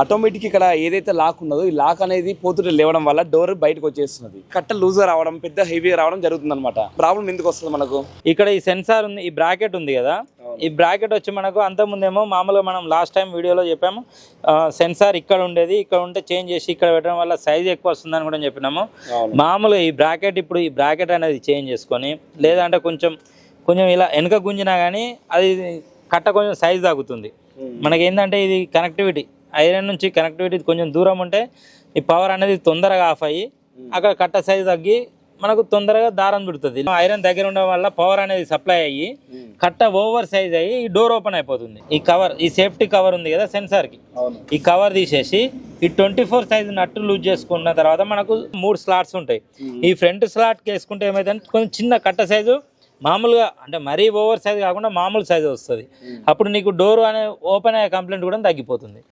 Automatic ఇక్కడ ఏదైతే lock ఉన్నదో ఈ లాక్ అనేది పోతుంటే లేవడం వల్ల డోర్ బయటకు వచ్చేస్తున్నది. కట్ట లూజ్ రావడం పెద్ద హెవీ రావడం జరుగుతుంది అనమాట ప్రాబ్లం ఎందుకు వస్తుంది మనకు? ఇక్కడ ఈ సెన్సార్ ఉంది ఈ బ్రాకెట్ ఉంది కదా. ఈ బ్రాకెట్ వచ్చి మనకు అంతకుముందేమో మామూలుగా మనం లాస్ట్ టైం వీడియోలో చెప్పాము సెన్సార్ ఇక్కడ ఉండేది ఇక్కడ ఉంటే చేంజ్ చేసి ఇక్కడ పెట్టడం వల్ల సైజ్ ఎక్కువ వస్తుందని కూడా చెప్పినాము. మామూలుగా ఈ బ్రాకెట్ ఇప్పుడు ఈ బ్రాకెట్ అనేది చేంజ్ చేసుకొని లేదంటే కొంచెం కొంచెం ఇలా వెనక గుంజినా కానీ అది కట్ట కొంచెం సైజ్ తగ్గుతుంది మనకి ఏంటంటే ఇది కనెక్టివిటీ ఐరన్ నుంచి కనెక్టివిటీ కొంచెం దూరం ఉంటే ఈ పవర్ అనేది తొందరగా ఆఫ్ అయ్యి అక్కడ కట్ట సైజ్ తగ్గి మనకు తొందరగా దారం చుడుతుంది ఐరన్ దగ్గర ఉండడం వల్ల పవర్ అనేది సప్లై అయ్యి కట్ట ఓవర్ సైజ్ అయ్యి ఈ డోర్ ఓపెన్ అయిపోతుంది. ఈ కవర్ ఈ సేఫ్టీ కవర్ ఉంది కదా సెన్సార్కి. అవును. ఈ కవర్ తీసేసి ఈ twenty four size nut loose చేసుకున్న తర్వాత మనకు మూడు స్లాట్స్ ఉంటాయి. ఈ ఫ్రంట్ స్లాట్ వేసుకుంటే ఏమైందంటే కొంచెం చిన్న కట్ట సైజు మామూలుగా అంటే మరీ ఓవర్ సైజ్ కాకుండా మామూలు సైజ్ వస్తుంది. అప్పుడు నీకు డోర్ అనే ఓపెన్ అయ్యే కంప్లైంట్ కూడా తగ్గిపోతుంది.